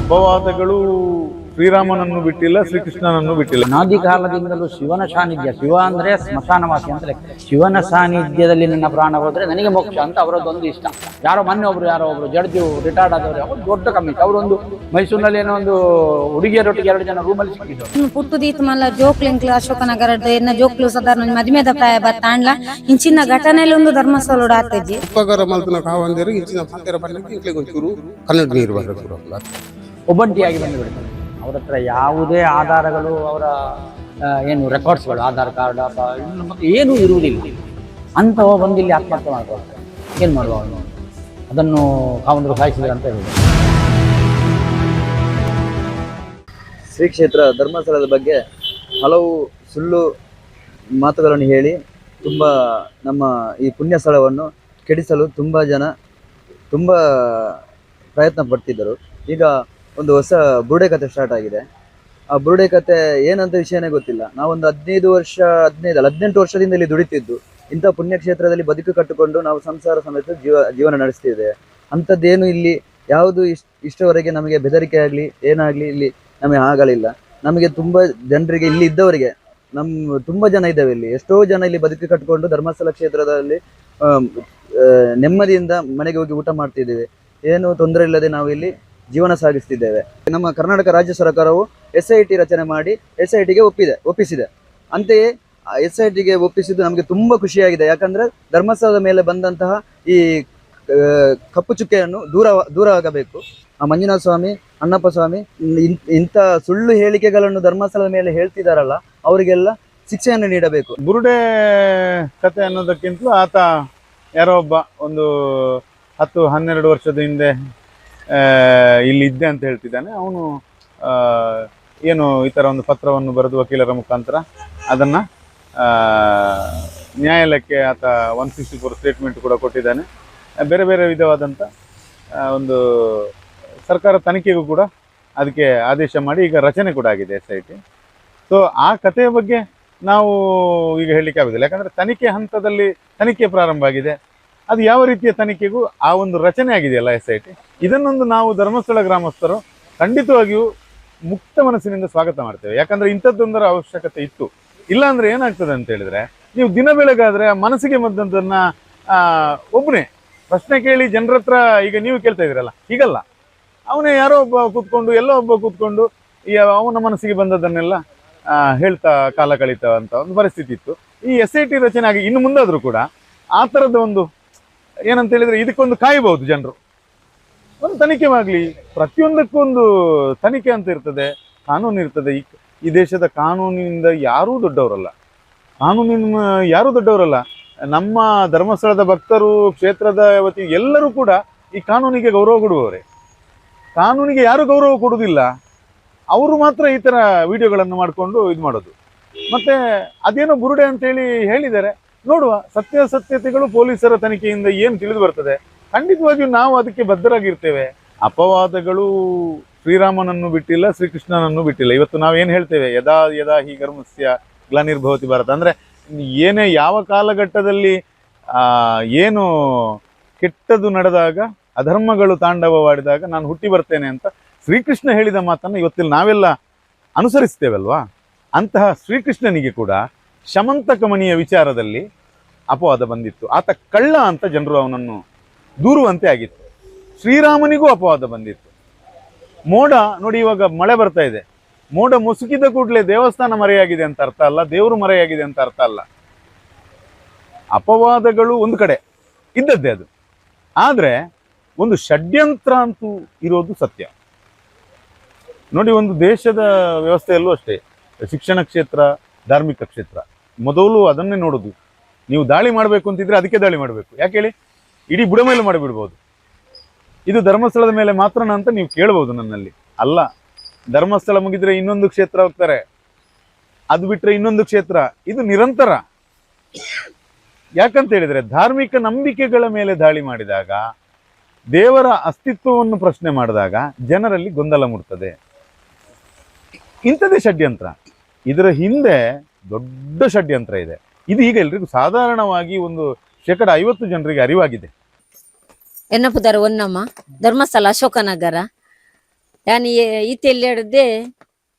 ಅಪವಾದಗಳು ಶ್ರೀರಾಮನನ್ನು ಬಿಟ್ಟಿಲ್ಲ ಶ್ರೀಕೃಷ್ಣನನ್ನು ಬಿಟ್ಟಿಲ್ಲ. ನಾದಿ ಕಾಲದಿಂದಲೂ ಶಿವನ ಸಾನ್ನಿಧ್ಯ ಶಿವ ಅಂದ್ರೆ ಸ್ಮಶಾನವಾಸಿ ಅಂತ ಲೆಕ್ಕ. ಶಿವನ ಸಾನ್ನಿಧ್ಯದಲ್ಲಿ ನನ್ನ ಪ್ರಾಣ ಹೋದ್ರೆ ನನಗೆ ಮೋಕ್ಷ ಅಂತ ಅವರದ್ದೊಂದು ಇಷ್ಟ. ಯಾರೋ ಮೊನ್ನೆ ಒಬ್ರು ಯಾರೋ ಒಬ್ರು ಜಡ್ಜು ರಿಟೈರ್ಡ್ ಆದವರು ಅವರು ದೊಡ್ಡ ಕಮ್ಮಿ ಅವರೊಂದು ಮೈಸೂರಿನಲ್ಲಿ ಏನೋ ಒಂದು ಹುಡುಗಿಯರೊಟ್ಟಿಗೆ ಎರಡು ಜನ ರೂಮಲ್ಲಿ ಸಿಕ್ಕಿದ್ರು. ಪುಟ್ಟುದೀತ್ ಮಲ್ಲ ಅಶೋಕ ಅಶೋಕನಗರದ ಎನ್ನ ಜೋಕ್ಲು ಸಾಧಾರಣ ಮದುವೆದ ಪ್ರಾಯ ಬತ್ತಾಂಡ್ಲ ಇಂಚಿನ ಘಟನೆಯಲ್ಲಿ ಒಂದು ಧರ್ಮಸ್ಥಳ ಆತಜ್ಜಿ ಉಪಕಾರ ಮಲ್ತನ ಕಾವಂದಿರು ಇಂಚಿನ ಇಂಕ್ಲಿಗೆ ಒಂಚೂರು ಕನ್ನಡ ನೀರು ಬರಬೇಕು ಒಬ್ಬಂಟಿಯಾಗಿ ಬಂದುಬಿಡ್ತಾರೆ ಅವ್ರ ಹತ್ರ ಯಾವುದೇ ಆಧಾರಗಳು, ಅವರ ಏನು ರೆಕಾರ್ಡ್ಸ್ಗಳು ಆಧಾರ್ ಕಾರ್ಡ್ ಅಥವಾ ಏನೂ ಇರುವುದಿಲ್ಲ. ಅಂಥವ ಬಂದು ಇಲ್ಲಿ ಆತ್ಮಹತ್ಯೆ ಮಾಡ್ಕೊಳ್ತಾರೆ. ಏನು ಮಾಡುವ ಅವನು? ಅದನ್ನು ಕಾವಂದರು ಸಾಯಿಸಿದ್ರು ಅಂತ ಹೇಳಿದ್ರು ಶ್ರೀ ಕ್ಷೇತ್ರ ಧರ್ಮಸ್ಥಳದ ಬಗ್ಗೆ ಹಲವು ಸುಳ್ಳು ಮಾತುಗಳನ್ನು ಹೇಳಿ, ತುಂಬ ನಮ್ಮ ಈ ಪುಣ್ಯ ಸ್ಥಳವನ್ನು ಕೆಡಿಸಲು ತುಂಬ ಜನ ತುಂಬ ಪ್ರಯತ್ನ ಪಡ್ತಿದ್ದರು. ಈಗ ಒಂದು ಹೊಸ ಬುರುಡೆ ಕತೆ ಸ್ಟಾರ್ಟ್ ಆಗಿದೆ. ಆ ಬುರುಡೆ ಕತೆ ಏನಂತ ವಿಷಯನೇ ಗೊತ್ತಿಲ್ಲ. ನಾವೊಂದು ಹದಿನೈದು ವರ್ಷ, ಹದಿನೈದು ಅಲ್ಲ, ಹದಿನೆಂಟು ವರ್ಷದಿಂದ ಇಲ್ಲಿ ದುಡಿತಿದ್ದು. ಇಂಥ ಪುಣ್ಯಕ್ಷೇತ್ರದಲ್ಲಿ ಬದುಕು ಕಟ್ಟಿಕೊಂಡು ನಾವು ಸಂಸಾರ ಸಮೇತ ಜೀವ, ಜೀವನ ನಡೆಸ್ತಿದ್ದೇವೆ ಅಂಥದ್ದೇನು ಇಲ್ಲಿ ಯಾವುದು ಇಷ್ಟ ಇಷ್ಟವರೆಗೆ ನಮಗೆ ಬೆದರಿಕೆ ಆಗಲಿ, ಏನಾಗಲಿ ಇಲ್ಲಿ ನಮಗೆ ಆಗಲಿಲ್ಲ ನಮಗೆ ತುಂಬ ಜನರಿಗೆ ಇಲ್ಲಿ ಇದ್ದವರಿಗೆ ನಮ್ಮ ತುಂಬ ಜನ ಇದ್ದಾವೆ ಇಲ್ಲಿ. ಎಷ್ಟೋ ಜನ ಇಲ್ಲಿ ಬದುಕು ಕಟ್ಟಿಕೊಂಡು ಧರ್ಮಸ್ಥಳ ಕ್ಷೇತ್ರದಲ್ಲಿ ನೆಮ್ಮದಿಯಿಂದ ಮನೆಗೆ ಹೋಗಿ ಊಟ ಮಾಡ್ತಿದ್ದೇವೆ. ಏನು ತೊಂದರೆ ಇಲ್ಲದೆ ನಾವು ಇಲ್ಲಿ ಜೀವನ ಸಾಗಿಸ್ತಿದ್ದೇವೆ. ನಮ್ಮ ಕರ್ನಾಟಕ ರಾಜ್ಯ ಸರ್ಕಾರವು ಎಸ್ ರಚನೆ ಮಾಡಿ ಎಸ್ ಐ ಟಿಗೆ ಒಪ್ಪಿದೆ, ಒಪ್ಪಿಸಿದೆ. ಅಂತೆಯೇ ಎಸ್ ಐ ಟಿಗೆ ಒಪ್ಪಿಸಿದ್ದು ನಮಗೆ ತುಂಬ ಖುಷಿಯಾಗಿದೆ. ಯಾಕಂದ್ರೆ ಧರ್ಮಸ್ಥಳದ ಮೇಲೆ ಬಂದಂತಹ ಈ ಕಪ್ಪು ಚುಕ್ಕೆಯನ್ನು ದೂರ ದೂರ ಆಗಬೇಕು. ಆ ಮಂಜುನಾಥ ಸ್ವಾಮಿ, ಅಣ್ಣಪ್ಪ ಸ್ವಾಮಿ ಇಂಥ ಸುಳ್ಳು ಹೇಳಿಕೆಗಳನ್ನು ಧರ್ಮಸ್ಥಳದ ಮೇಲೆ ಹೇಳ್ತಿದಾರಲ್ಲ, ಅವರಿಗೆಲ್ಲ ಶಿಕ್ಷೆಯನ್ನು ನೀಡಬೇಕು. ಬುರುಡೆ ಕತೆ ಅನ್ನೋದಕ್ಕಿಂತಲೂ ಆತ ಯಾರೋ ಒಬ್ಬ ಒಂದು ಹತ್ತು, ಹನ್ನೆರಡು ವರ್ಷದ ಹಿಂದೆ ಆ, ಇಲ್ಲಿ ಇದ್ದೆ ಅಂತ ಹೇಳ್ತಿದ್ದಾನೆ. ಅವನು ಏನು ಈ ಥರ ಒಂದು ಪತ್ರವನ್ನು ಬರೆದು ವಕೀಲರ ಮುಖಾಂತರ ಅದನ್ನು ನ್ಯಾಯಾಲಯಕ್ಕೆ ಆತ ಒನ್ ಸಿಕ್ಸ್ಟಿ ಫೋರ್ ಸ್ಟೇಟ್ಮೆಂಟ್ ಕೂಡ ಕೊಟ್ಟಿದ್ದಾನೆ. ಬೇರೆ ಬೇರೆ ವಿಧವಾದಂಥ ಒಂದು ಸರ್ಕಾರ ತನಿಖೆಗೂ ಕೂಡ ಅದಕ್ಕೆ ಆದೇಶ ಮಾಡಿ ಈಗ ರಚನೆ ಕೂಡ ಆಗಿದೆ ಎಸ್ ಐ ಟಿ ಸೊ ಆ ಕಥೆಯ ಬಗ್ಗೆ ನಾವು ಈಗ ಹೇಳಲಿಕ್ಕೆ ಆಗೋದಿಲ್ಲ. ಯಾಕಂದರೆ ತನಿಖೆ ಹಂತದಲ್ಲಿ ತನಿಖೆ ಪ್ರಾರಂಭ ಆಗಿದೆ. ಅದು ಯಾವ ರೀತಿಯ ತನಿಖೆಗೂ ಆ ಒಂದು ರಚನೆ ಆಗಿದೆಯಲ್ಲ ಎಸ್ ಐ ಟಿ ಇದನ್ನೊಂದು ನಾವು ಧರ್ಮಸ್ಥಳ ಗ್ರಾಮಸ್ಥರು ಖಂಡಿತವಾಗಿಯೂ ಮುಕ್ತ ಮನಸ್ಸಿನಿಂದ ಸ್ವಾಗತ ಮಾಡ್ತೇವೆ. ಯಾಕಂದ್ರೆ ಇಂಥದ್ದೊಂದರ ಅವಶ್ಯಕತೆ ಇತ್ತು. ಇಲ್ಲ ಅಂದ್ರೆ ಏನಾಗ್ತದೆ ಅಂತ ಹೇಳಿದ್ರೆ ನೀವು ದಿನ ಬೆಳಗಾದ್ರೆ ಮನಸ್ಸಿಗೆ ಬಂದದ್ದನ್ನ ಆ, ಒಬ್ಬನೇ ಪ್ರಶ್ನೆ ಕೇಳಿ ಜನರ ಹತ್ರ ಈಗ ನೀವು ಕೇಳ್ತಾ ಇದ್ದೀರಲ್ಲ ಹೀಗಲ್ಲ. ಅವನೇ ಯಾರೋ ಒಬ್ಬ ಕೂತ್ಕೊಂಡು ಎಲ್ಲೋ ಒಬ್ಬ ಕೂತ್ಕೊಂಡು ಈ ಅವನ ಮನಸ್ಸಿಗೆ ಬಂದದನ್ನೆಲ್ಲ ಹೇಳ್ತಾ ಕಾಲ ಕಳೀತಾ ಅಂತ ಒಂದು ಪರಿಸ್ಥಿತಿ ಇತ್ತು. ಈ ಎಸ್ ಐ ಟಿ ರಚನೆ ಆಗಿ ಇನ್ನು ಮುಂದಾದರೂ ಕೂಡ ಆ ಥರದ ಒಂದು ಏನಂತ ಹೇಳಿದ್ರೆ ಇದಕ್ಕೊಂದು ಕಾಯಬಹುದು ಜನರು. ಒಂದು ತನಿಖೆ ಆಗಲಿ ಪ್ರತಿಯೊಂದಕ್ಕೂ ಒಂದು ತನಿಖೆ ಅಂತ ಇರ್ತದೆ, ಕಾನೂನು ಇರ್ತದೆ. ಈ ಈ ದೇಶದ ಕಾನೂನಿನಿಂದ ಯಾರೂ ದೊಡ್ಡವರಲ್ಲ. ಕಾನೂನಿನ ಯಾರೂ ದೊಡ್ಡವರಲ್ಲ. ನಮ್ಮ ಧರ್ಮಸ್ಥಳದ ಭಕ್ತರು, ಕ್ಷೇತ್ರದ ವತಿ ಎಲ್ಲರೂ ಕೂಡ ಈ ಕಾನೂನಿಗೆ ಗೌರವ ಕೊಡುವವರೇ. ಕಾನೂನಿಗೆ ಯಾರು ಗೌರವ ಕೊಡುವುದಿಲ್ಲ. ಅವರು ಮಾತ್ರ ಈ ಥರ ವಿಡಿಯೋಗಳನ್ನು ಮಾಡಿಕೊಂಡು ಇದು ಮಾಡೋದು ಮತ್ತೆ ಅದೇನೋ ಬುರುಡೆ ಅಂತೇಳಿ ಹೇಳಿದ್ದಾರೆ. ನೋಡುವ ಸತ್ಯಾಸತ್ಯತೆಗಳು ಪೊಲೀಸರ ತನಿಖೆಯಿಂದ ಏನು ತಿಳಿದು ಬರ್ತದೆ? ಖಂಡಿತವಾಗಿಯೂ ನಾವು ಅದಕ್ಕೆ ಬದ್ಧರಾಗಿರ್ತೇವೆ. ಅಪವಾದಗಳು ಶ್ರೀರಾಮನನ್ನು ಬಿಟ್ಟಿಲ್ಲ, ಶ್ರೀಕೃಷ್ಣನನ್ನು ಬಿಟ್ಟಿಲ್ಲ. ಇವತ್ತು ನಾವೇನು ಹೇಳ್ತೇವೆ? ಯದಾ ಯದಾ ಹಿ ಗರ್ಮಸ್ಯ ಗ್ಲಾನಿರ್ಭವತಿ ಭಾರತ. ಅಂದ್ರೆ ಏನೇ ಯಾವ ಕಾಲಘಟ್ಟದಲ್ಲಿ ಏನು ಕೆಟ್ಟದು ನಡೆದಾಗ, ಅಧರ್ಮಗಳು ತಾಂಡವವಾಡಿದಾಗ ನಾನು ಹುಟ್ಟಿ ಬರ್ತೇನೆ ಅಂತ ಶ್ರೀಕೃಷ್ಣ ಹೇಳಿದ ಮಾತನ್ನು ಇವತ್ತಿಲ್ಲಿ ನಾವೆಲ್ಲ ಅನುಸರಿಸ್ತೇವಲ್ವಾ? ಅಂತಹ ಶ್ರೀಕೃಷ್ಣನಿಗೆ ಕೂಡ ಶಮಂತಕಮಣಿಯ ವಿಚಾರದಲ್ಲಿ ಅಪವಾದ ಬಂದಿತ್ತು. ಆತ ಕಳ್ಳ ಅಂತ ಜನರು ಅವನನ್ನು ದೂರುವಂತೆ ಆಗಿತ್ತು. ಶ್ರೀರಾಮನಿಗೂ ಅಪವಾದ ಬಂದಿತ್ತು. ಮೋಡ, ನೋಡಿ ಇವಾಗ ಮಳೆ ಬರ್ತಾ ಇದೆ. ಮೋಡ ಮುಸುಕಿದ ಕೂಡಲೇ ದೇವಸ್ಥಾನ ಮರೆಯಾಗಿದೆ ಅಂತ ಅರ್ಥ ಅಲ್ಲ, ದೇವರು ಮರೆಯಾಗಿದೆ ಅಂತ ಅರ್ಥ ಅಲ್ಲ. ಅಪವಾದಗಳು ಒಂದು ಕಡೆ, ಇದ್ದದ್ದೇ ಅದು. ಆದ್ರೆ ಒಂದು ಷಡ್ಯಂತ್ರ ಅಂತೂ ಇರೋದು ಸತ್ಯ. ನೋಡಿ ಒಂದು ದೇಶದ ವ್ಯವಸ್ಥೆಯಲ್ಲೂ ಅಷ್ಟೇ, ಶಿಕ್ಷಣ ಕ್ಷೇತ್ರ, ಧಾರ್ಮಿಕ ಕ್ಷೇತ್ರ. ಮೊದಲು ಅದನ್ನೇ ನೋಡೋದು. ನೀವು ದಾಳಿ ಮಾಡಬೇಕು ಅಂತಿದ್ರೆ ಅದಕ್ಕೆ ದಾಳಿ ಮಾಡಬೇಕು. ಯಾಕೆ ಹೇಳಿ? ಇಡೀ ಬುಡ ಮೇಲೆ ಮಾಡಿಬಿಡ್ಬೋದು. ಇದು ಧರ್ಮಸ್ಥಳದ ಮೇಲೆ ಮಾತ್ರನ ಅಂತ ನೀವು ಕೇಳ್ಬೋದು ನನ್ನಲ್ಲಿ. ಅಲ್ಲ, ಧರ್ಮಸ್ಥಳ ಮುಗಿದ್ರೆ ಇನ್ನೊಂದು ಕ್ಷೇತ್ರ ಹೋಗ್ತಾರೆ. ಅದು ಬಿಟ್ರೆ ಇನ್ನೊಂದು ಕ್ಷೇತ್ರ. ಇದು ನಿರಂತರ. ಯಾಕಂತ ಹೇಳಿದ್ರೆ, ಧಾರ್ಮಿಕ ನಂಬಿಕೆಗಳ ಮೇಲೆ ದಾಳಿ ಮಾಡಿದಾಗ, ದೇವರ ಅಸ್ತಿತ್ವವನ್ನು ಪ್ರಶ್ನೆ ಮಾಡಿದಾಗ ಜನರಲ್ಲಿ ಗೊಂದಲ ಮೂಡ್ತದೆ. ಇಂಥದ್ದೇ ಷಡ್ಯಂತ್ರ. ಇದರ ಹಿಂದೆ ದೊಡ್ಡ ಷಡ್ಯಂತ್ರ ಇದೆ. ಇದು ಈಗ ಎಲ್ರಿಗೂ ಸಾಧಾರಣವಾಗಿ ಒಂದು ಶೇಕಡ ಐವತ್ತು ಜನರಿಗೆ ಅರಿವಾಗಿದೆ. ಎನ್ನಪುದರ ಒನ್ನಮ್ಮ ಧರ್ಮಸ್ಥಳ, ಅಶೋಕನಗರ. ಯಾನ್ ಈತೆಲ್ಲಿ ಹಿಡ್ದೆ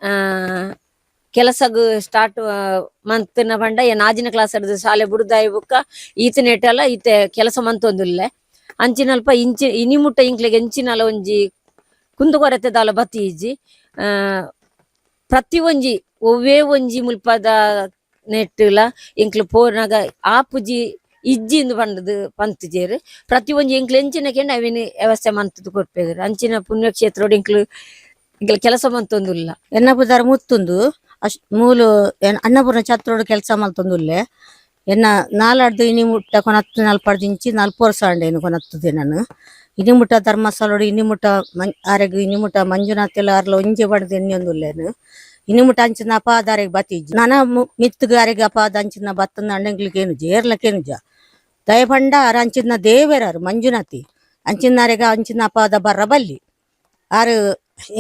ಆ, ಕೆಲಸಗ್ ಸ್ಟಾರ್ಟ್ ಮಂತ್ನ ಬಂಡ ಏನ್ ಆಜಿನ ಕ್ಲಾಸ್ ಹಿಡಿದು ಶಾಲೆ ಬುಡ್ದಾಯಿ ಬುಕ್ಕ ಈತನ ಇಟ್ಟಲ್ಲ ಈತ ಕೆಲಸ ಮಂತೊಂದುಲ್ಲೆ ಅಂಚಿನಲ್ಪ ಇಂಚಿ, ಇನಿಮುಟ್ಟ ಇಂಕ್ಲೆಗೆ ಎಂಚಿನಲ್ಲ ಒಂಜಿ ಕುಂದುಕೊರತೆ ದಾಲ ಬತ್ತಿ ಇಜ್ಜಿ ಆ ಪ್ರತಿ ಒಂಜಿ, ಒವ್ವೇ ಒಂಜಿ ಮುಲ್ಪದ ನೆಟ್ಟುಲ ಇಂಕ್ಲು ಪೋರ್ನಾಗ ಆಪುಜಿ ಇಜ್ಜಿಂದು ಪಂಡದು ಪಂತುಜೇರು ಪ್ರತಿ ಒಂಜಿ ಎಂಚಿನ ಕೆಂಡ ಅವಿನ ವ್ಯವಸ್ಥೆ ಮಂತದ್ದು ಕೊಟ್ಟಿದ್ರು ಅಂಚಿನ ಪುಣ್ಯಕ್ಷೇತ್ರ ಎಂಕ್ಲು ಕೆಲಸ ಮಂತೊಂದುಲ್ಲ. ಎನ್ನಪುದಾರ ಮುತ್ತುಂದು, ಅಶ್ ಮೂಲು ಅನ್ನಪೂರ್ಣ ಛತ್ರೋಡು ಕೆಲಸ ಮಲ್ತೊಂದುಲ್ಲೆ ಎನ್ನ ನಾಲಾಡ್ದು ಇನಿ ಮುಟ್ಟ ಕೊನತ್ತು ನಾಲ್ಪಡ್ದು ಇಂಚಿ ವರ್ಷ ಅಂಡೇನು ಕೊನತ್ತುದೆ ನಾನು. ಇನಿ ಮುಟ್ಟ ಧರ್ಮಸ್ಥಳೋಡು ಇನಿ ಮುಟ್ಟ ಮಂ ಆರೆಗ್ ಇನಿ ಮುಟ್ಟ ಮಂಜುನಾಥ್ ಎಲ್ಲ ಅರ್ಲ ಒಂಜಿ ಬಡ್ದು ಎನ್ನಿಯೊಂದುಲ್ಲೇನು ಇನಿ ಮುಟ್ಟ ಅಂಚಿನ ಅಪಾದ ಆರೆಗ್ ಬತ್ತಿಜ್ಜಿ ನಾನ ಮಿತ್ತುಗ ಆರೆಗ್ ಅಪಾದ ಅಂಚಿನ ಬತ್ತಂದ ಅಂಡಂಗ್ಲಿಗೇನು ಏರ್ಲಕ್ಕೇನು ಜ ದಯಪಂಡ ಆರ ಅಂಚಿನ ದೇವೇರಾರು ಮಂಜುನಾಥಿ ಅಂಚಿನಾರೆಗ ಅಂಚಿನ ಅಪಾದ ಬರ್ರ ಬಲ್ಲಿ ಆರು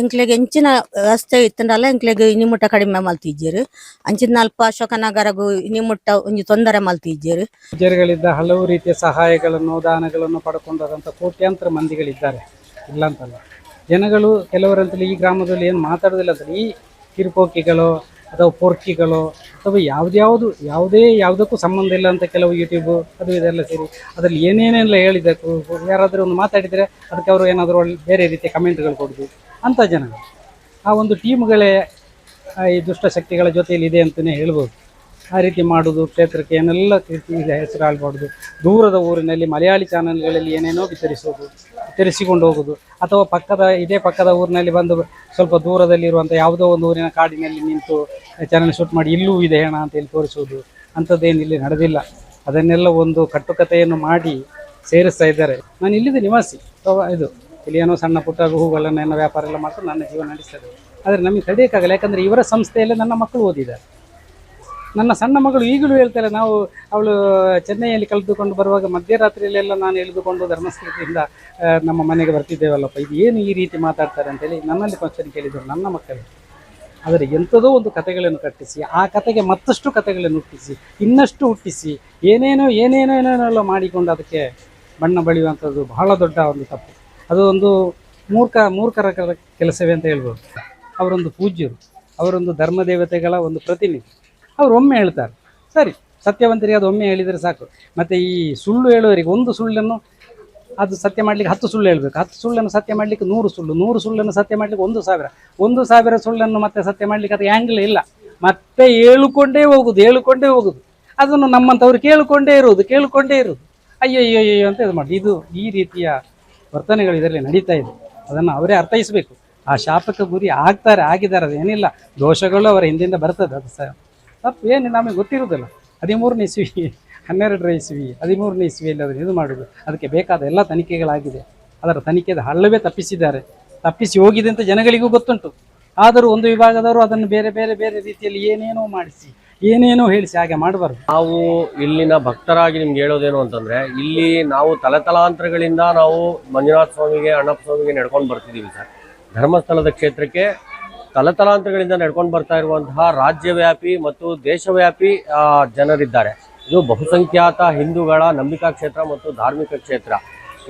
ಎಂಕ್ಲೆಗ್ ಎಂಚಿನ ವ್ಯವಸ್ಥೆ ಇತ್ತಂಡಲ್ಲ ಎಂಕ್ಲೆಗ್ ಇನಿಮುಟ್ಟ ಕಡಿಮೆ ಮಲ್ತಿದ್ದೀರಿ ಅಂಚಿನ ಅಲ್ಪ ಅಶೋಕನಗರಗು ಇನಿಮುಟ್ಟ ಒಂದು ತೊಂದರೆ ಮಲ್ತಿದ್ದೀರಿ ಗುಜ್ಜರಿಗಳಿಂದ ಹಲವು ರೀತಿಯ ಸಹಾಯಗಳನ್ನು ದಾನಗಳನ್ನು ಪಡ್ಕೊಂಡಂತ ಕೋಟ್ಯಾಂತರ ಮಂದಿಗಳಿದ್ದಾರೆ. ಇಲ್ಲ ಅಂತಲ್ಲ ಜನಗಳು ಕೆಲವರಂತಲ್ಲಿ ಈ ಗ್ರಾಮದಲ್ಲಿ ಏನು ಮಾತಾಡೋದಿಲ್ಲ ಅಂತಲ್ಲ. ಈ ಕಿರುಪೋಕಿಗಳು ಅಥವಾ ಪೊರ್ಕಿಗಳು, ಅಥವಾ ಯಾವ್ದ್ಯಾವುದು ಯಾವುದೇ ಯಾವುದಕ್ಕೂ ಸಂಬಂಧ ಇಲ್ಲ ಅಂತ ಕೆಲವು ಯೂಟ್ಯೂಬು ಅದು ಇದೆಲ್ಲ ಸೇರಿ. ಅದರಲ್ಲಿ ಏನೇನೆಲ್ಲ ಹೇಳಿದೆ ಯಾರಾದರೂ ಒಂದು ಮಾತಾಡಿದರೆ ಅದಕ್ಕೆ ಅವರು ಏನಾದರೂ ಒಳ್ಳೆ ಬೇರೆ ರೀತಿಯ ಕಮೆಂಟ್ಗಳು ಕೊಡೋದು ಅಂಥ ಜನಗಳು ಆ ಒಂದು ಟೀಮ್ಗಳೇ ಈ ದುಷ್ಟಶಕ್ತಿಗಳ ಜೊತೆಯಲ್ಲಿ ಇದೆ ಅಂತಲೇ ಹೇಳ್ಬೋದು. ಆ ರೀತಿ ಮಾಡುವುದು ಕ್ಷೇತ್ರಕ್ಕೆ ಏನೆಲ್ಲ ಕೀರ್ತಿ ಹೆಸರು ಆಗಬಾರ್ದು ದೂರದ ಊರಿನಲ್ಲಿ ಮಲಯಾಳಿ ಚಾನಲ್ಗಳಲ್ಲಿ ಏನೇನೋ ವಿತರಿಸೋದು, ವಿತರಿಸಿಕೊಂಡು ಹೋಗೋದು. ಅಥವಾ ಪಕ್ಕದ, ಇದೇ ಪಕ್ಕದ ಊರಿನಲ್ಲಿ ಬಂದು ಸ್ವಲ್ಪ ದೂರದಲ್ಲಿರುವಂಥ ಯಾವುದೋ ಒಂದು ಊರಿನ ಕಾಡಿನಲ್ಲಿ ನಿಂತು ಚಾನಲ್ ಶೂಟ್ ಮಾಡಿ ಇಲ್ಲೂ ಇದೆ ಹೇಣ ಅಂತ ಹೇಳಿ ತೋರಿಸೋದು. ಅಂಥದ್ದೇನು ಇಲ್ಲಿ ನಡೆದಿಲ್ಲ. ಅದನ್ನೆಲ್ಲ ಒಂದು ಕಟ್ಟುಕತೆಯನ್ನು ಮಾಡಿ ಸೇರಿಸ್ತಾ ಇದ್ದಾರೆ. ನಾನು ಇಲ್ಲಿದ್ದ ನಿವಾಸಿ. ಇದು ಇಲ್ಲಿ ಏನೋ ಸಣ್ಣ ಪುಟ್ಟ ಹೂಗಳನ್ನು ಏನೋ ವ್ಯಾಪಾರ ಎಲ್ಲ ಮಾಡ್ಕೊಂಡು ನನ್ನ ಜೀವನ ನಡೆಸ್ತದೆ ಆದರೆ ನಮಗೆ ತಡೆಯೋಕ್ಕಾಗಲ್ಲ ಯಾಕಂದರೆ ಇವರ ಸಂಸ್ಥೆಯಲ್ಲೇ ನನ್ನ ಮಕ್ಕಳು ಓದಿದ್ದಾರೆ. ನನ್ನ ಸಣ್ಣ ಮಗಳು ಈಗಲೂ ಹೇಳ್ತಾರೆ ನಾವು ಅವಳು ಚೆನ್ನೈಯಲ್ಲಿ ಕಲಿತುಕೊಂಡು ಬರುವಾಗ ಮಧ್ಯರಾತ್ರಿಯಲ್ಲೆಲ್ಲ ನಾನು ಎಳೆದುಕೊಂಡು ಧರ್ಮಸ್ಥಳದಿಂದ ನಮ್ಮ ಮನೆಗೆ ಬರ್ತಿದ್ದೇವಲ್ಲಪ್ಪ. ಇದು ಏನು ಈ ರೀತಿ ಮಾತಾಡ್ತಾರೆ ಅಂತೇಳಿ ನನ್ನಲ್ಲಿ ಕ್ವಶನ್ ಕೇಳಿದರು ನನ್ನ ಮಕ್ಕಳು. ಆದರೆ ಎಂಥದೋ ಒಂದು ಕಥೆಗಳನ್ನು ಕಟ್ಟಿಸಿ, ಆ ಕತೆಗೆ ಮತ್ತಷ್ಟು ಕಥೆಗಳನ್ನು ಹುಟ್ಟಿಸಿ, ಇನ್ನಷ್ಟು ಹುಟ್ಟಿಸಿ, ಏನೇನೋ ಏನೇನೋ ಏನೇನೆಲ್ಲ ಮಾಡಿಕೊಂಡು ಅದಕ್ಕೆ ಬಣ್ಣ ಬಳಿಯುವಂಥದ್ದು ಬಹಳ ದೊಡ್ಡ ಒಂದು ತಪ್ಪು. ಅದು ಒಂದು ಮೂರ್ಖ, ಮೂರ್ಖರ ಕೆಲ- ಕೆಲಸವೇ ಅಂತ ಹೇಳ್ಬೋದು. ಅವರೊಂದು ಪೂಜ್ಯರು, ಅವರೊಂದು ಧರ್ಮ ದೇವತೆಗಳ ಒಂದು ಪ್ರತಿನಿಧಿ. ಅವರು ಒಮ್ಮೆ ಹೇಳ್ತಾರೆ. ಸರಿ, ಸತ್ಯವಂತರಿಗೆ ಅದು ಒಮ್ಮೆ ಹೇಳಿದರೆ ಸಾಕು. ಮತ್ತು ಈ ಸುಳ್ಳು ಹೇಳುವವರಿಗೆ ಒಂದು ಸುಳ್ಳನ್ನು ಅದು ಸತ್ಯ ಮಾಡಲಿಕ್ಕೆ ಹತ್ತು ಸುಳ್ಳು ಹೇಳಬೇಕು. ಹತ್ತು ಸುಳ್ಳನ್ನು ಸತ್ಯ ಮಾಡಲಿಕ್ಕೆ ನೂರು ಸುಳ್ಳು. ನೂರು ಸುಳ್ಳನ್ನು ಸತ್ಯ ಮಾಡಲಿಕ್ಕೆ ಒಂದು ಸಾವಿರ. ಒಂದು ಸಾವಿರ ಸುಳ್ಳನ್ನು ಮತ್ತೆ ಸತ್ಯ ಮಾಡಲಿಕ್ಕೆ ಅದು ಆ್ಯಂಗಲ್ ಇಲ್ಲ. ಮತ್ತೆ ಹೇಳಿಕೊಂಡೇ ಹೋಗುದು ಹೇಳಿಕೊಂಡೇ ಹೋಗುದು. ಅದನ್ನು ನಮ್ಮಂಥವ್ರು ಕೇಳಿಕೊಂಡೇ ಇರುವುದು ಕೇಳಿಕೊಂಡೇ ಇರುವುದು. ಅಯ್ಯೋ ಅಯ್ಯೋ ಅಂತ ಇದು ಮಾಡಿ ಇದು ಈ ರೀತಿಯ ವರ್ತನೆಗಳು ಇದರಲ್ಲಿ ನಡೀತಾ ಇದೆ. ಅದನ್ನು ಅವರೇ ಅರ್ಥೈಸಬೇಕು. ಆ ಶಾಪಕ್ಕೆ ಗುರಿ ಆಗ್ತಾರೆ, ಆಗಿದ್ದಾರೆ, ಅದೇನಿಲ್ಲ. ದೋಷಗಳು ಅವರ ಹಿಂದಿಂದ ಬರ್ತದೆ. ಅದು ಸಹ ತಪ್ಪು, ಏನು ನಮಗೆ ಗೊತ್ತಿರೋದಿಲ್ಲ ಹದಿಮೂರನೇ ಇಸ್ವಿ ಹನ್ನೆರಡನೇ ಇಸ್ವಿ, ಹದಿಮೂರನೇ ಇಸ್ವಿಯಲ್ಲಿ ಅದನ್ನು ಇದು ಮಾಡೋದು ಅದಕ್ಕೆ ಬೇಕಾದ ಎಲ್ಲ ತನಿಖೆಗಳಾಗಿದೆ. ಅದರ ತನಿಖೆದ ಹಳ್ಳವೇ ತಪ್ಪಿಸಿದ್ದಾರೆ. ತಪ್ಪಿಸಿ ಹೋಗಿದೆ ಅಂತ ಜನಗಳಿಗೂ ಗೊತ್ತುಂಟು. ಆದರೂ ಒಂದು ವಿಭಾಗದವರು ಅದನ್ನು ಬೇರೆ ಬೇರೆ ಬೇರೆ ರೀತಿಯಲ್ಲಿ ಏನೇನೋ ಮಾಡಿಸಿ, ಏನೇನೋ ಹೇಳಿಸಿ, ಹಾಗೆ ಮಾಡಬಾರ್ದು. ನಾವು ಇಲ್ಲಿನ ಭಕ್ತರಾಗಿ ನಿಮ್ಗೆ ಹೇಳೋದೇನು ಅಂತಂದ್ರೆ, ಇಲ್ಲಿ ನಾವು ತಲೆತಲಾಂತರಗಳಿಂದ ನಾವು ಮಂಜುನಾಥ ಸ್ವಾಮಿಗೆ, ಅಣ್ಣಪ್ಪ ಸ್ವಾಮಿಗೆ ನಡ್ಕೊಂಡು ಬರ್ತಿದ್ದೀವಿ ಸರ್. ಧರ್ಮಸ್ಥಳದ ಕ್ಷೇತ್ರಕ್ಕೆ ತಲೆತಲಾಂತರಗಳಿಂದ ನಡ್ಕೊಂಡು ಬರ್ತಾ ಇರುವಂತಹ ರಾಜ್ಯವ್ಯಾಪಿ ಮತ್ತು ದೇಶವ್ಯಾಪಿ ಜನರಿದ್ದಾರೆ. ಇದು ಬಹುಸಂಖ್ಯಾತ ಹಿಂದೂಗಳ ನಂಬಿಕಾ ಕ್ಷೇತ್ರ ಮತ್ತು ಧಾರ್ಮಿಕ ಕ್ಷೇತ್ರ.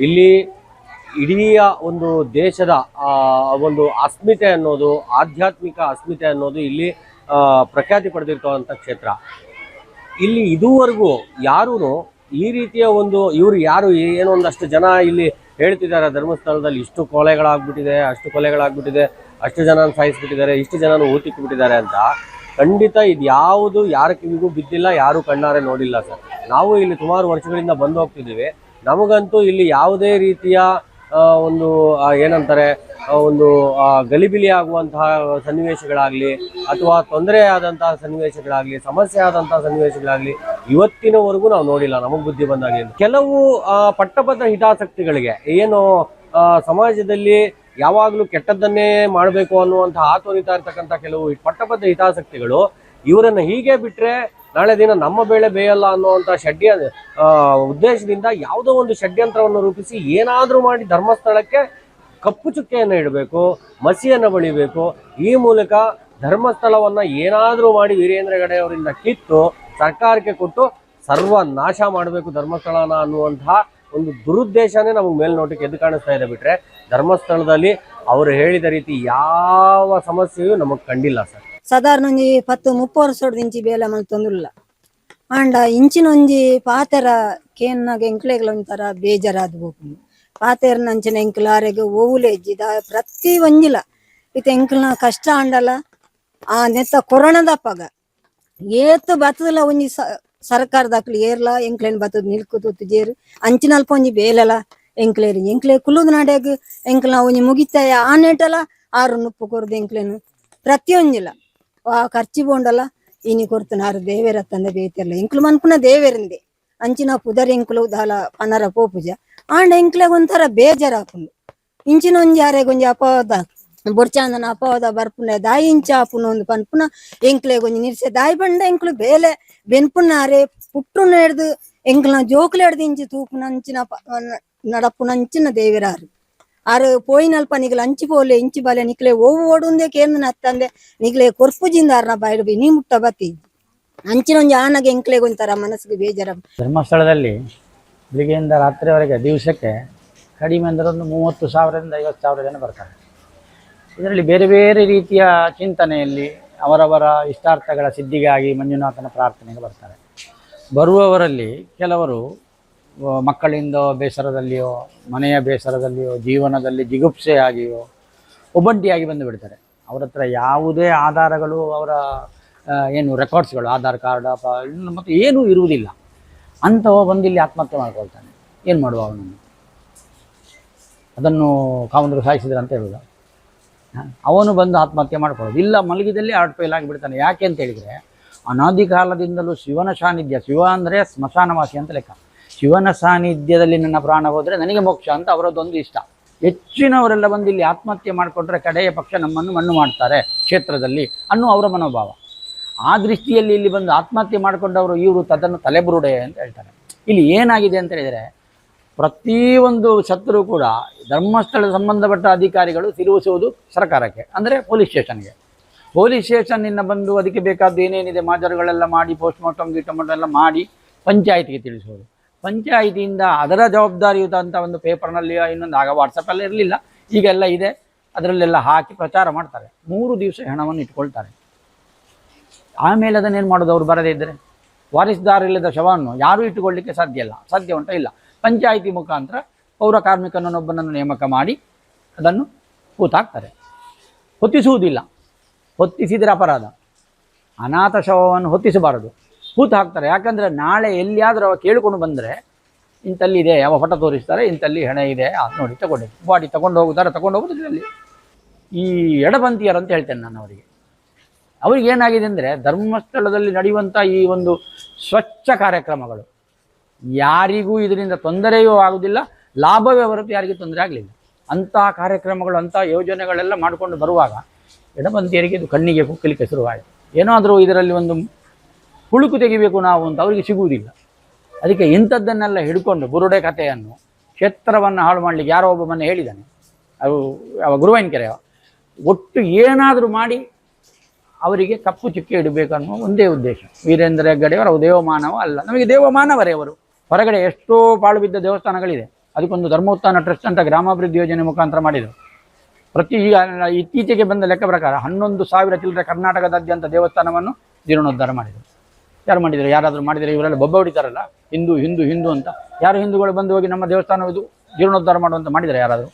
ಇಲ್ಲಿ ಇಡೀ ಒಂದು ದೇಶದ ಒಂದು ಅಸ್ಮಿತೆ ಅನ್ನೋದು, ಆಧ್ಯಾತ್ಮಿಕ ಅಸ್ಮಿತೆ ಅನ್ನೋದು ಇಲ್ಲಿ ಪ್ರಖ್ಯಾತಿ ಪಡೆದಿರ್ತಕ್ಕಂಥ ಕ್ಷೇತ್ರ. ಇಲ್ಲಿ ಇದುವರೆಗೂ ಯಾರೂ ಈ ರೀತಿಯ ಒಂದು, ಇವರು ಯಾರು ಏನೋ ಒಂದಷ್ಟು ಜನ ಇಲ್ಲಿ ಹೇಳ್ತಿದ್ದಾರೆ ಧರ್ಮಸ್ಥಳದಲ್ಲಿ, ಇಷ್ಟು ಕೊಲೆಗಳಾಗ್ಬಿಟ್ಟಿದೆ, ಅಷ್ಟು ಕೊಲೆಗಳಾಗ್ಬಿಟ್ಟಿದೆ. ಅಷ್ಟು ಜನ ಸಾಯಿಸ್ಬಿಟ್ಟಿದ್ದಾರೆ ಇಷ್ಟು ಜನನು ಊತಿಕ್ಬಿಟ್ಟಿದ್ದಾರೆ ಅಂತ ಖಂಡಿತ ಇದು ಯಾವುದು ಯಾರ ಕಿವಿಗೂ ಬಿದ್ದಿಲ್ಲ, ಯಾರು ಕಣ್ಣಾರೆ ನೋಡಿಲ್ಲ ಸರ್. ನಾವು ಇಲ್ಲಿ ಸುಮಾರು ವರ್ಷಗಳಿಂದ ಬಂದು ಹೋಗ್ತಿದ್ದೀವಿ. ನಮಗಂತೂ ಇಲ್ಲಿ ಯಾವುದೇ ರೀತಿಯ ಒಂದು ಏನಂತಾರೆ ಒಂದು ಗಲಿಬಿಲಿ ಆಗುವಂತಹ ಸನ್ನಿವೇಶಗಳಾಗಲಿ ಅಥವಾ ತೊಂದರೆ ಆದಂತಹ ಸನ್ನಿವೇಶಗಳಾಗಲಿ, ಸಮಸ್ಯೆ ಆದಂತಹ ಸನ್ನಿವೇಶಗಳಾಗಲಿ ಇವತ್ತಿನವರೆಗೂ ನಾವು ನೋಡಿಲ್ಲ, ನಮಗೆ ಬುದ್ಧಿ ಬಂದಾಗಲಿ ಕೆಲವು ಪಟ್ಟಪದ ಹಿತಾಸಕ್ತಿಗಳಿಗೆ ಏನು ಸಮಾಜದಲ್ಲಿ ಯಾವಾಗಲೂ ಕೆಟ್ಟದ್ದನ್ನೇ ಮಾಡಬೇಕು ಅನ್ನುವಂಥ ಆತೋರಿತಾ ಇರ್ತಕ್ಕಂಥ ಕೆಲವು ಪಟ್ಟಭದ್ರ ಹಿತಾಸಕ್ತಿಗಳು ಇವರನ್ನು ಹೀಗೆ ಬಿಟ್ಟರೆ ನಾಳೆ ದಿನ ನಮ್ಮ ಬೇಳೆ ಬೇಯಲ್ಲ ಅನ್ನುವಂಥ ಷಡ್ಯ ಉದ್ದೇಶದಿಂದ ಯಾವುದೋ ಒಂದು ಷಡ್ಯಂತ್ರವನ್ನು ರೂಪಿಸಿ ಏನಾದರೂ ಮಾಡಿ ಧರ್ಮಸ್ಥಳಕ್ಕೆ ಕಪ್ಪು ಚುಕ್ಕೆಯನ್ನು ಇಡಬೇಕು, ಮಸಿಯನ್ನು ಬಳಿಬೇಕು, ಈ ಮೂಲಕ ಧರ್ಮಸ್ಥಳವನ್ನು ಏನಾದರೂ ಮಾಡಿ ವೀರೇಂದ್ರ ಗಡೆಯವರಿಂದ ಕಿತ್ತು ಸರ್ಕಾರಕ್ಕೆ ಕೊಟ್ಟು ಸರ್ವ ನಾಶ ಮಾಡಬೇಕು ಧರ್ಮಸ್ಥಳನ ಅನ್ನುವಂತಹ ಒಂದು ದುರುದ್ದೇಶನೇ ನಮಗೆ ಮೇಲ್ನೋಟಕ್ಕೆ ಎದ್ದು ಕಾಣಿಸ್ತಾ ಇದೆ ಬಿಟ್ರೆ ಧರ್ಮಸ್ಥಳದಲ್ಲಿ ಅವರು ಹೇಳಿದ ರೀತಿ ಯಾವ ಸಮಸ್ಯೆಯೂ ನಮಗೆ ಕಂಡಿಲ್ಲ ಸರ್. ಸಾಧಾರಣ ಒಂಜಿ ಪತ್ತು ಮುಪ್ಪ ವರ್ಷದ ಇಂಚಿ ಬೇಲೆ ಮಲ್ತೊಂದುಲ್ಲ ಆಂಡ ಇಂಚಿನ ಒಂಜಿ ಪಾತೆರ ಕೇನ್ನಾಗ ಎಂಕ್ಲೆಗಳ ಒಂಥರ ಬೇಜಾರಾದ ಹೋಗುಂಡು ಪಾತೆರ ನಂಚಿನ ಎಂಕ್ಲ ಆರೆಗೆ ಓವುಲೆ ಇಜ್ಜಿದ ಪ್ರತಿ ಒಂಜಿಲ. ಇತ್ತ ಎಂಕ್ಲನ ಕಷ್ಟ ಆಂಡಲ ಆ ನೆತ್ತ ಕೊರೋನಾದಪ್ಪಗ ಏತ್ ಬತ್ತದಲ್ಲ ಒಂಜಿ ಸರ್ಕಾರದಾಕ್ಲಿ ಏರ್ಲ, ಎಂಕ್ಲೇನ್ ಬತ್ತದ ನಿಲ್ಕುದು ತುಜೇರ್. ಅಂಚಿನಲ್ಪ ಒಂಜಿ ಬೇಲಲ, ಎಂಕ್ಲೇರಿ. ಎಂಕ್ಲೆ ಕುಲ್ಲುದ ನಾಡ್ಯಾಗ ಎಂಕ್ಲ ಒಂಜಿ ಮುಗಿತಾಯ ಆ ನೆಟಲ ಆರು ನುಪ್ಪು ಕೊರ್ದು ಎಂಕ್ಲೇನು. ಪ್ರತಿಯೊಂಜಿಲ ಆ ಖರ್ಚಿ ಬೋಂಡಲ, ಇನಿ ಕೊರ್ತನಾರು ದೇವೇರ ತಂದೆ ಬೇತಿರಲ್ಲ ಎಂಕ್ಲು ಮನ್ಪುನ ದೇವೇರಿಂದೆ. ಅಂಚಿನ ಪುದರ್ ಎಂಕ್ಲು ದಾಲ ಪನರ ಪೋಪುಜ ಆಂಡ ಎಂಕ್ಲೆಗ್ ಒಂಥರ ಬೇಜಾರ್ ಹಾಕೊಂಡು ಇಂಚಿನ ಒಂಜಿ ಒಂಜಿ ಅಪವಾದ ಬೊರ್ಚಾಂದನ ಅಪವಾದ ಬರ್ಪುನ ದಾಯಿ ಇಂಚ ಆಪುನ ಒಂದು ಪನ್ಪುನ ಎಂಕ್ಲೆ ಒಂಜಿ ನಿರ್ಸೆ ದಾಯಿ ಬಂಡ ಎಂಕ್ಲು ಬೇಲೆ ಬೆನ್ಪುನಾರೆ ಪುಟ್ಟು ನೆಡ್ದು ಎಂಕ್ಲ ಜೋಕ್ಲೆ ಹಿಡ್ದು ಇಂಚಿ ತೂಪುನ ಅಂಚಿನ ನಡಪು ನಡಪುನ ಅಂಚಿನ ದೇವಿರಾರು ಆರು ಪೋಯಿನಲ್ಪ ನಿಗಲ ಅಂಚಿ ಪೋಲೆ ಇಂಚಿ ಬಾಲೆ ನಿಕ್ಲೆ ಓವು ಓಡುಂದೆ ಕೇಂದ್ರ ನತ್ತಂದೆ ನಿಗ್ಲೆ ಕೊರ್ಪುಜಿಂದಾರ್ನ ಬಾಯ್ಡು ನೀ ಮುಟ್ಟ ಬತ್ತಿ ಅಂಚಿನ ಒಂಜಿ ಆನಗೆ ಎಂಕ್ಲೆ ಒಂಥರ ಮನಸ್ಸಿಗೆ ಬೇಜಾರ ಧರ್ಮಸ್ಥಳದಲ್ಲಿ ಬೆಳಿಗ್ಗೆಯಿಂದ ರಾತ್ರಿವರೆಗೆ ದಿವಸಕ್ಕೆ ಕಡಿಮೆ ಅಂದ್ರೆ ಒಂದು ಮೂವತ್ತು ಸಾವಿರದಿಂದ ಐವತ್ತು ಸಾವಿರ ಜನ ಬರ್ತಾರೆ. ಇದರಲ್ಲಿ ಬೇರೆ ಬೇರೆ ರೀತಿಯ ಚಿಂತನೆಯಲ್ಲಿ ಅವರವರ ಇಷ್ಟಾರ್ಥಗಳ ಸಿದ್ಧಿಗಾಗಿ ಮಂಜುನಾಥನ ಪ್ರಾರ್ಥನೆಗೆ ಬರ್ತಾರೆ. ಬರುವವರಲ್ಲಿ ಕೆಲವರು ಮಕ್ಕಳಿಂದ, ಬೇಸರದಲ್ಲಿಯೋ, ಮನೆಯ ಬೇಸರದಲ್ಲಿಯೋ, ಜೀವನದಲ್ಲಿ ಜಿಗುಪ್ಸೆಯಾಗಿಯೋ, ಒಬ್ಬಂಟಿಯಾಗಿ ಬಂದು ಬಿಡ್ತಾರೆ. ಅವರ ಹತ್ರ ಯಾವುದೇ ಆಧಾರಗಳು, ಅವರ ಏನು ರೆಕಾರ್ಡ್ಸ್ಗಳು, ಆಧಾರ್ ಕಾರ್ಡ್ ಮತ್ತು ಏನೂ ಇರುವುದಿಲ್ಲ. ಅಂಥವ ಬಂದು ಇಲ್ಲಿ ಆತ್ಮಹತ್ಯೆ ಮಾಡ್ಕೊಳ್ತಾನೆ. ಏನು ಮಾಡುವ ಅವನನ್ನು? ಅದನ್ನು ಕಾವಂದರು ಅಂತ ಹೇಳುವುದು? ಅವನು ಬಂದು ಆತ್ಮಹತ್ಯೆ ಮಾಡ್ಕೊಳ್ಳೋದು. ಇಲ್ಲ, ಮಲಗಿದಲ್ಲಿ ಹಾರ್ಟ್ ಫೇಲ್ ಆಗಿಬಿಡ್ತಾನೆ. ಯಾಕೆ ಅಂತ ಹೇಳಿದರೆ, ಅನಾದಿ ಕಾಲದಿಂದಲೂ ಶಿವನ ಸಾನ್ನಿಧ್ಯ, ಶಿವ ಅಂದರೆ ಸ್ಮಶಾನವಾಸಿ ಅಂತ ಲೆಕ್ಕ. ಶಿವನ ಸಾನ್ನಿಧ್ಯದಲ್ಲಿ ನನ್ನ ಪ್ರಾಣ ಹೋದರೆ ನನಗೆ ಮೋಕ್ಷ ಅಂತ ಅವರದ್ದೊಂದು ಇಷ್ಟ. ಹೆಚ್ಚಿನವರೆಲ್ಲ ಬಂದು ಇಲ್ಲಿ ಆತ್ಮಹತ್ಯೆ ಮಾಡಿಕೊಂಡ್ರೆ ಕಡೆಯ ಪಕ್ಷ ನಮ್ಮನ್ನು ಮಣ್ಣು ಮಾಡ್ತಾರೆ ಕ್ಷೇತ್ರದಲ್ಲಿ ಅನ್ನೋ ಅವರ ಮನೋಭಾವ. ಆ ದೃಷ್ಟಿಯಲ್ಲಿ ಇಲ್ಲಿ ಬಂದು ಆತ್ಮಹತ್ಯೆ ಮಾಡಿಕೊಂಡವರು ಇವರು ತದನ್ನು ತಲೆಬುರುಡೆ ಅಂತ ಹೇಳ್ತಾರೆ. ಇಲ್ಲಿ ಏನಾಗಿದೆ ಅಂತ ಹೇಳಿದರೆ ಪ್ರತಿಯೊಂದು ಶತ್ರು ಕೂಡ ಧರ್ಮಸ್ಥಳ ಸಂಬಂಧಪಟ್ಟ ಅಧಿಕಾರಿಗಳು ತಿರುಗಿಸುವುದು ಸರ್ಕಾರಕ್ಕೆ, ಅಂದರೆ ಪೊಲೀಸ್ ಸ್ಟೇಷನ್ಗೆ. ಪೊಲೀಸ್ ಸ್ಟೇಷನ್ನಿಂದ ಬಂದು ಅದಕ್ಕೆ ಬೇಕಾದ್ದು ಏನೇನಿದೆ, ಮಾಜರುಗಳೆಲ್ಲ ಮಾಡಿ ಪೋಸ್ಟ್ ಮಾರ್ಟಮ್ ಗೀಟಮಾರ್ಟಮ್ ಎಲ್ಲ ಮಾಡಿ ಪಂಚಾಯಿತಿಗೆ ತಿಳಿಸುವುದು. ಪಂಚಾಯಿತಿಯಿಂದ ಅದರ ಜವಾಬ್ದಾರಿಯುತ ಅಂತ ಒಂದು ಪೇಪರ್ನಲ್ಲಿ ಇನ್ನೊಂದು ಆಗ ವಾಟ್ಸಪ್ಪಲ್ಲ ಇರಲಿಲ್ಲ. ಈಗೆಲ್ಲ ಇದೆ, ಅದರಲ್ಲೆಲ್ಲ ಹಾಕಿ ಪ್ರಚಾರ ಮಾಡ್ತಾರೆ. ಮೂರು ದಿವಸ ಹಣವನ್ನು ಇಟ್ಕೊಳ್ತಾರೆ. ಆಮೇಲೆ ಅದನ್ನೇನು ಮಾಡೋದು ಅವ್ರು ಬರದೇ ಇದ್ದರೆ ವಾರಿಸ್ದಾರಿಲ್ಲದ ಶವವನ್ನು ಯಾರೂ ಇಟ್ಟುಕೊಳ್ಳಿಕ್ಕೆ ಸಾಧ್ಯ ಇಲ್ಲ, ಸಾಧ್ಯ ಉಂಟ ಇಲ್ಲ? ಪಂಚಾಯಿತಿ ಮುಖಾಂತರ ಪೌರ ಕಾರ್ಮಿಕನನ್ನೊಬ್ಬನನ್ನು ನೇಮಕ ಮಾಡಿ ಅದನ್ನು ಹೂತಾಕ್ತಾರೆ ಹೊತ್ತಿಸುವುದಿಲ್ಲ. ಹೊತ್ತಿಸಿದರೆ ಅಪರಾಧ. ಅನಾಥ ಶವವನ್ನು ಹೊತ್ತಿಸಬಾರದು. ಹೂತು ಹಾಕ್ತಾರೆ ಯಾಕಂದರೆ ನಾಳೆ ಎಲ್ಲಿಯಾದರೂ ಅವ ಕೇಳಿಕೊಂಡು ಬಂದರೆ ಇಂತಲ್ಲಿದೆ ಯಾವ ಫೋಟೋ ತೋರಿಸ್ತಾರೆ ಇಂಥಲ್ಲಿ ಹೆಣ ಇದೆ ಅದು ನೋಡಿ ತಗೊಂಡು ಬಾಡಿ ತಗೊಂಡು ಹೋಗುತ್ತಾರೆ, ತಗೊಂಡು ಅಲ್ಲಿ ಈ ಎಡಪಂಥೀಯರು ಅಂತ ಹೇಳ್ತೇನೆ ನಾನು ಅವರಿಗೆ. ಅವ್ರಿಗೆ ಏನಾಗಿದೆ ಅಂದರೆ ಧರ್ಮಸ್ಥಳದಲ್ಲಿ ನಡೆಯುವಂಥ ಈ ಒಂದು ಸ್ವಚ್ಛ ಕಾರ್ಯಕ್ರಮಗಳು. ಯಾರಿಗೂ ಇದರಿಂದ ತೊಂದರೆಯೂ ಆಗುವುದಿಲ್ಲ, ಲಾಭವೇ ಹೊರತು ಯಾರಿಗೂ ತೊಂದರೆ ಆಗಲಿಲ್ಲ. ಅಂತಹ ಕಾರ್ಯಕ್ರಮಗಳು, ಅಂತಹ ಯೋಜನೆಗಳೆಲ್ಲ ಮಾಡಿಕೊಂಡು ಬರುವಾಗ ಎಡಪಂಥೀಯರಿಗೆ ಇದು ಕಣ್ಣಿಗೆ ಕುಕ್ಕಲಿಕ್ಕೆ ಶುರುವಾಯಿತು. ಏನಾದರೂ ಇದರಲ್ಲಿ ಒಂದು ಹುಳುಕು ತೆಗಿಬೇಕು ನಾವು ಅಂತ ಅವರಿಗೆ ಸಿಗುವುದಿಲ್ಲ. ಅದಕ್ಕೆ ಇಂಥದ್ದನ್ನೆಲ್ಲ ಹಿಡ್ಕೊಂಡು ಬುರುಡೆ ಕಥೆಯನ್ನು, ಕ್ಷೇತ್ರವನ್ನು ಹಾಳು ಮಾಡಲಿಕ್ಕೆ ಯಾರೋ ಒಬ್ಬ ಮೊನ್ನೆ ಹೇಳಿದ್ದಾನೆ. ಅದು ಯಾವ ಗುರುವೈನ್ ಕೆರೆಯ ಒಟ್ಟು ಏನಾದರೂ ಮಾಡಿ ಅವರಿಗೆ ಕಪ್ಪು ಚುಕ್ಕೆ ಇಡಬೇಕು ಅನ್ನೋ ಒಂದೇ ಉದ್ದೇಶ. ವೀರೇಂದ್ರ ಹೆಗ್ಗಡೆಯವರು ದೇವಮಾನವ ಅಲ್ಲ. ನಮಗೆ ದೇವಮಾನವರೇ ಅವರು. ಹೊರಗಡೆ ಎಷ್ಟೋ ಪಾಳು ಬಿದ್ದ ದೇವಸ್ಥಾನಗಳಿದೆ. ಅದಕ್ಕೊಂದು ಧರ್ಮೋತ್ಥಾನ ಟ್ರಸ್ಟ್ ಅಂತ ಗ್ರಾಮಾಭಿವೃದ್ಧಿ ಯೋಜನೆ ಮುಖಾಂತರ ಮಾಡಿದರು. ಪ್ರತಿ ಈಗ ಇತ್ತೀಚೆಗೆ ಬಂದ ಲೆಕ್ಕ ಪ್ರಕಾರ ಹನ್ನೊಂದು ಸಾವಿರ ಚಿಲ್ಲರೆ ಕರ್ನಾಟಕದಾದ್ಯಂತ ದೇವಸ್ಥಾನವನ್ನು ಜೀರ್ಣೋದ್ಧಾರ ಮಾಡಿದರು. ಯಾರು ಮಾಡಿದರು? ಯಾರಾದರೂ ಮಾಡಿದರೆ ಇವರೆಲ್ಲ ಬೊಬ್ಬ ಹೊಡಿತಾರಲ್ಲ? ಹಿಂದೂ ಹಿಂದೂ ಹಿಂದೂ ಅಂತ. ಯಾರು ಹಿಂದೂಗಳು ಬಂದು ಹೋಗಿ ನಮ್ಮ ದೇವಸ್ಥಾನವಿದು ಜೀರ್ಣೋದ್ಧಾರ ಮಾಡುವಂತ ಮಾಡಿದರೆ ಯಾರಾದರೂ?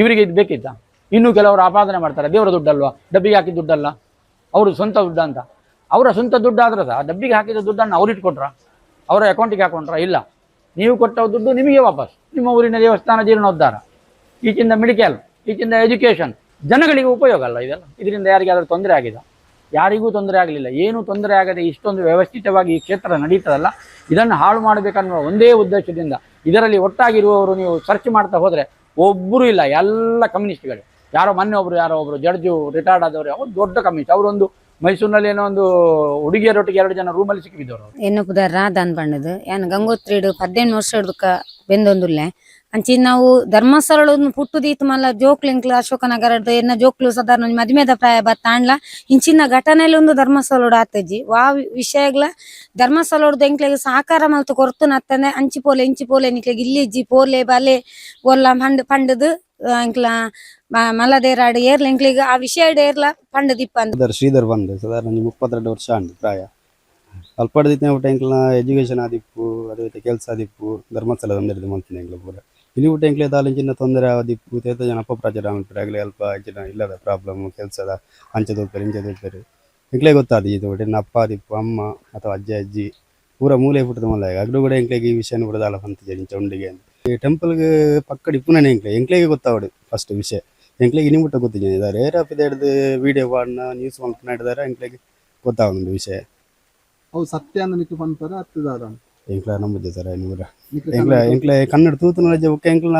ಇವರಿಗೆ ಇದು ಬೇಕಿತ್ತಾ? ಇನ್ನೂ ಕೆಲವರು ಆಪಾದನೆ ಮಾಡ್ತಾರೆ. ದೇವರ ದುಡ್ಡಲ್ವಾ? ಡಬ್ಬಿಗೆ ಹಾಕಿದ ದುಡ್ಡಲ್ಲ? ಅವರು ಸ್ವಂತ ದುಡ್ಡ ಅಂತ ಅವರ ಸ್ವಂತ ದುಡ್ಡಾದ್ರೆ ಸಹ ಡಬ್ಬಿಗೆ ಹಾಕಿದ ದುಡ್ಡನ್ನು ಅವ್ರು ಇಟ್ಕೊಟ್ರ? ಅವರ ಅಕೌಂಟಿಗೆ ಹಾಕೊಂಡ್ರ? ಇಲ್ಲ. ನೀವು ಕೊಟ್ಟ ದುಡ್ಡು ನಿಮಗೆ ವಾಪಸ್. ನಿಮ್ಮ ಊರಿನ ದೇವಸ್ಥಾನ ಜೀರ್ಣೋದ್ಧಾರ. ಈಚಿಂದ ಮೆಡಿಕಲ್ ಈಚಿಂದ ಎಜುಕೇಷನ್ ಜನಗಳಿಗೆ ಉಪಯೋಗ ಅಲ್ಲ ಇದೆಲ್ಲ. ಇದರಿಂದ ಯಾರಿಗಾದರೂ ತೊಂದರೆ ಆಗಿದೆ. ಯಾರಿಗೂ ತೊಂದರೆ ಆಗಲಿಲ್ಲ. ಏನೂ ತೊಂದರೆ ಆಗದೆ ಇಷ್ಟೊಂದು ವ್ಯವಸ್ಥಿತವಾಗಿ ಈ ಕ್ಷೇತ್ರ ನಡೀತದಲ್ಲ? ಇದನ್ನು ಹಾಳು ಮಾಡಬೇಕನ್ನುವ ಒಂದೇ ಉದ್ದೇಶದಿಂದ ಇದರಲ್ಲಿ ಒಟ್ಟಾಗಿರುವವರು ನೀವು ಸರ್ಚ್ ಮಾಡ್ತಾ ಹೋದರೆ ಒಬ್ಬರು ಇಲ್ಲ. ಎಲ್ಲ ಕಮ್ಯುನಿಸ್ಟ್ಗಳು ಯಾರೋ ಮೊನ್ನೆ ಒಬ್ರು, ಯಾರೋ ಒಬ್ರು. ಜಡ್ಜು ರಿಟೈರ್ಡ್ ಆದವರು. ಅವ್ರು ದೊಡ್ಡ ಕಮ್ಯುನಿಸ್ಟ್ ಅವರೊಂದು ಮೈಸೂರಿನಲ್ಲಿ ಏನೋ ಒಂದು ಹುಡುಗಿಯರೊಟ್ಟಿಗೆ ಎರಡು ಜನ ರೂಮಲ್ಲಿ ಸಿಕ್ಕಿಬಿದ್ದವರು ಏನು ಪುದರ್ ರಾಧಾನ್ ಏನು ಗಂಗೋತ್ರಿ ಗಂಗೋತ್ರಿಡು ಪದ್ದೇನು ವರ್ಷ ಹಿಡ್ದುಕ ಬೆಂದೊಂದುಲ್ಲೆ. ಅಂಚಿ ನಾವು ಧರ್ಮಸ್ಥಳ ಪುಟ್ಟುದೀತು ಮಲ್ಲ ಜೋಕ್ಲಿಂಕ್ಲ ಅಶೋಕನಗರದ ಎನ್ನ ಜೋಕ್ಲು ಸಾಧಾರಣ ಒಂಜಿ ಮದಿಮೆದ ಪ್ರಾಯ ಬತ್ತಾಂಡ್ಲ ಇಂಚಿನ ಘಟನೆಯಲ್ಲಿ ಒಂದು ಧರ್ಮಸ್ಥಳ ಆತಜ್ಜಿ. ವಾ ವಿಷಯಗಳ ಧರ್ಮಸ್ಥಳದ ಎಂಕ್ಲೆಗ್ ಸಹಕಾರ ಮಲ್ತು ಕೊರತು ನತ್ತನೆ ಅಂಚಿ ಪೋಲೆ, ಇಂಚಿ ಪೋಲೆ ನಿಕ್ಲೆಗ್ ಇಲ್ಲಿಜ್ಜಿ ಪೋಲೆ ಬಲೆ ಒಲ್ಲ ಪಂಡ್ ಪಂಡದು ಎಂಕ್ಲ ಮ- ಮಲ್ಲದೇರಾಡು ಏರ್ಲ ಎಂಕ್ಲೆಗ್ ಆ ವಿಷಯ ಏರ್ಲ, ಪಂಡ ಇಪ್ಪಂದು ಶ್ರೀಧರ್ ಶ್ರೀಧರ್ ಬಂದು, ಸಾಧಾರಣ ಮುಪ್ಪತ್ತೆರಡು ವರ್ಷ ಅಂದು ಪ್ರಾಯ. ಅಲ್ಪಡ್ದಿತ್ತೆ ಊಟ ಎಂಕ್ಲ ಎಜುಕೇಶನ್ ಆದಿಪ್ಪು ಅದೇ ರೀತಿ ಕೆಲಸ ಆದಿಪ್ಪು ಧರ್ಮಸ್ಥಳ ಒಂದಿರದು ಮಲ್ತಿನ ಎಂಕ್ಲ ಪೂರ. ಇಲ್ಲಿ ಊಟ ಎಂಕ್ಲೆ ತಾಲೂಕಿನ ತೊಂದರೆ ಆದಿಪ್ಪು ತೇತ ಜನ ಅಪಪ್ರಚಾರ ಮಾಡ್ತಾರೆ ಆಗಲಿ ಅಲ್ಪ ಅಂಚಿನ ಇಲ್ಲದ ಪ್ರಾಬ್ಲಮ್ ಕೆಲಸದ ಅಂಚೆ ತೋಪೇರು ಇಂಚೆ ತೋಪೇರು ಎಂಕ್ಲೆ ಗೊತ್ತಾದ ಇದು ಊಟ ಅಪ್ಪ ಆದಿಪ್ಪು ಅಮ್ಮ ಅಥವಾ ಅಜ್ಜ, ಅಜ್ಜಿ, ಪೂರ ಮೂಲೆ ಪುಟ್ಟದ ಮಲ್ಲ ಅಗ್ಡು ಕೂಡ ಎಂಕ್ಲೆಗೆ ಈ ವಿಷಯನ ದಾಲ ಬಂತಿದೆ ಇಂಚ ಉಂಡಿಗೆ ಅಂತ ಈ ಟೆಂಪಲ್ಗೆ ಪಕ್ಕಡಿ ಇಪ್ಪುನೇ ಎಂಕ್ಲೆ ಎಂಕ್ಲೆಗೆ ಗೊತ್ತಾವಡು ಫಸ್ಟ್ ವಿಷಯ. ಎಂಕ್ಲೆಗೆ ಇನ್ನು ಮುಟ್ಟ ಗೊತ್ತಿದೆ ಇದ್ದಾರೆ ಏರಾಪಿದ ಹಿಡ್ದು ವಿಡಿಯೋ ಪಾಡ್ನ ನ್ಯೂಸ್ ಮಲ್ಪನ ಹಿಡ್ದಾರೆ ಎಂಕ್ಲೆಗೆ ಗೊತ್ತಾವೊಂದು ವಿಷಯ. ಅವು ಸತ್ಯ ಅಂತ ನಿಕ್ಕು ಹತ್ತಿದಾರ ಎಂಕ್ಲ ನಂಬುತ್ತೆ ಸರ್ ನೂರ ಎಂಕ್ಲ ಎಂಕ್ಲ ಕನ್ನಡ ತೂತನ ರಜೆ ಬುಕ್ಕ ಎಂಕ್ಲ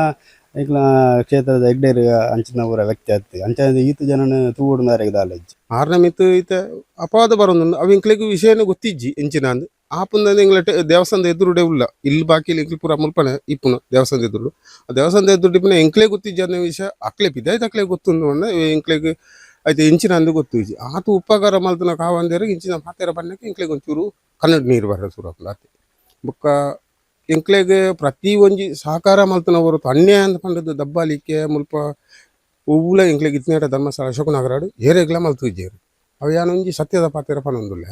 ಎಂಕ್ಲ ಕ್ಷೇತ್ರದ ಎಗ್ಡೇರ್ ಅಂಚಿನ ಊರ ವ್ಯಕ್ತಿ ಆಯ್ತು ಅಂಚ ಈತ ಜನನ ತೂವಡ್ನಾರ ದಾಲೆಜ್ಜಿ ಆರ್ನ ಮಿತ್ತು ಈತ ಅಪವಾದ ಬರೋದು ಅವು ಇಂಕ್ಲೆಗ್ ವಿಷಯನೇ ಗೊತ್ತಿಜ್ಜಿ ಎಂಚಿನ ಅಂದ್. ಆಪುಂದ ಎಂಗ್ಲ ದೇವಸ್ಥಾನದ ಎದುರುಡೆ ಉಲ್ಲ ಇಲ್ಲಿ ಬಾಕಿ ಇಂಕ್ಲಿ ಪೂರ ಮುಲ್ಪನೆ, ಇಪ್ಪುನ ದೇವಸ್ಥಾನದ ಎದುರು ಆ ದೇವಸ್ಥಾನದ ಎದುರು ಇಪ್ಪನ ಎಂಕ್ಲೆ ಗೊತ್ತಿಜ್ಜಿ ಅನ್ನೋ ವಿಷಯ, ಅಕ್ಲೆ ಪಿದಾಯ್ತು ಅಕ್ಲೆ ಗೊತ್ತು ಎಂಕ್ಲೆಗ್ ಐತೆ ಇಂಚಿನ ಅಂದು ಗೊತ್ತು ಇಜ್ಜಿ ಆತು ಉಪಕಾರ ಮಲ್ತನ ಕಾವಂದೇರ ಇಂಚಿನ ಮಾತೆರ ಬಣ್ಣಕ್ಕೆ ಇಂಕ್ಲೆಗ್ ಒಂಚೂರು ಕನ್ನಡ ನೀರು ಬರ ಆಗ್ತದೆ ಆತೆ. ಬೊಕ್ಕ ಎಂಕ್ಲೆಗ್ ಪ್ರತಿ ಒಂಜಿ ಸಹಕಾರ ಮಲ್ತನ ಹೊರತು ಅನ್ಯಾಯ ಅಂತ ಪಂಡದು ದಬ್ಬಾಲಿಕ್ಕೆ ಮುಲ್ಪ ಉವ್ಲ ಎಂಕ್ಲೆಗ್ ಇತ್ನೇಟ ಧರ್ಮಸ್ಥಳ ಅಶೋಕನಗರಾಡು ಏರೆಗ್ಲ ಮಲ್ತು ಇಜ್ಜೇರು ಅವು ಸತ್ಯದ ಪಾತೆರ ಪನೊಂದುಲ್ಲೆ